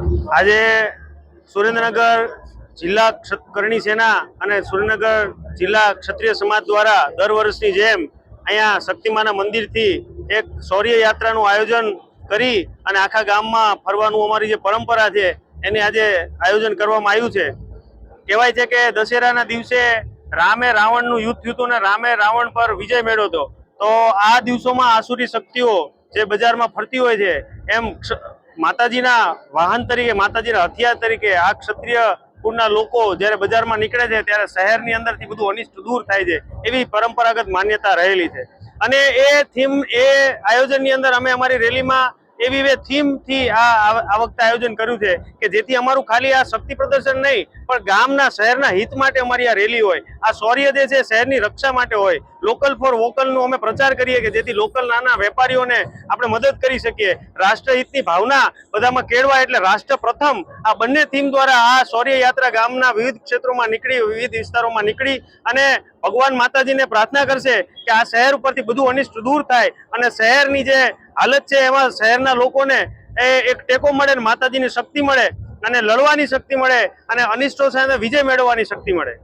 આજે સુરેન્દ્રનગર જિલ્લા કરણી સેના અને સુરેન્દ્રનગર જિલ્લા ક્ષત્રિય સમાજ દ્વારા દર વર્ષની જેમ અહીંયા શક્તિમાના મંદિરથી એક શૌર્ય યાત્રાનું આયોજન કરી અને આખા ગામમાં ફરવાનું અમારી જે પરંપરા છે, એને આજે આયોજન કરવામાં આવ્યું છે. કહેવાય છે કે દશેરાના દિવસે રામે રાવણનું યુદ્ધ થયું હતું અને રામે રાવણ પર વિજય મેળવ્યો હતો. તો આ દિવસોમાં આસુરી શક્તિઓ જે બજારમાં ફરતી હોય છે, એમ માતાજીના વાહન તરીકે, માતાજીના હથિયાર તરીકે આ ક્ષત્રિય કુળના લોકો જ્યારે બજારમાં નીકળે છે, ત્યારે શહેરની અંદરથી બધું અનિષ્ટ દૂર થાય છે, એવી પરંપરાગત માન્યતા રહેલી છે. અને એ થીમ એ આયોજનની અંદર અમે અમારી રેલીમાં એવી એવી થીમથી આ આ વખતે આયોજન કર્યું છે કે જેથી અમારું ખાલી આ શક્તિ પ્રદર્શન નહીં, પણ ગામના, શહેરના હિત માટે અમારી આ રેલી હોય, આ શૌર્ય જે છે શહેરની રક્ષા માટે હોય. લોકલ ફોર વોકલનો અમે પ્રચાર કરીએ કે જેથી લોકલ નાના વેપારીઓને આપણે મદદ કરી શકીએ. રાષ્ટ્રહિતની ભાવના બધામાં કેળવાય એટલે રાષ્ટ્ર પ્રથમ આ બંને થીમ દ્વારા આ શૌર્ય યાત્રા ગામના વિવિધ ક્ષેત્રોમાં નીકળી, વિવિધ વિસ્તારોમાં નીકળી અને ભગવાન માતાજીને પ્રાર્થના કરશે કે આ શહેર ઉપરથી બધું અનિષ્ટ દૂર થાય અને શહેરની જે હાલત છે એમાં શહેરના લોકોને એ એક ટેકો મળે ને માતાજીની શક્તિ મળે અને લડવાની શક્તિ મળે અને અનિષ્ટો સામે વિજય મેળવવાની શક્તિ મળે.